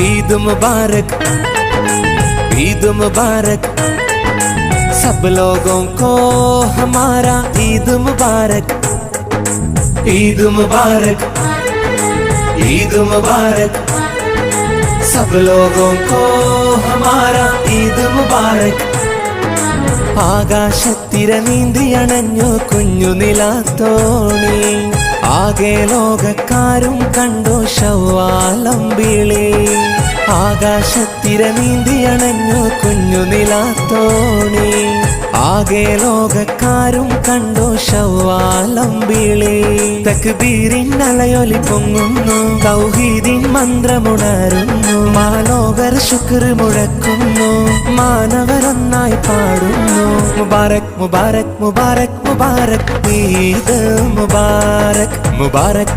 ईद मुबारक ईद मुबारक सब लोगों को हमारा ईद मुबारक ईद मुबारक ईद मुबारक सब लोगों को हमारा ईद मुबारक ആകാശത്തിര നീന്തി അണഞ്ഞു കുഞ്ഞു നിലാത്തോണി ആകെ ലോകക്കാരും കണ്ടു ശവാലം വിളി ആകാശത്തിര നീന്തി അണഞ്ഞു കുഞ്ഞു നിലാത്തോണി. ആകെ ലോകക്കാരും കണ്ടു ശവാലം വിളി തക്ബീരിൻ അലയൊലി പൊങ്ങുന്നു തൗഹീദിൻ മന്ത്രമുണരുന്നു. മാലോകർ ശുക്ർ മുഴക്കുന്നു മാനവരൊന്നായി പാടുന്നു. മുബാരക് മുബാരക് മുബാരക് മുബാരക് മുബാരക് മുബാരക് മുബാരക്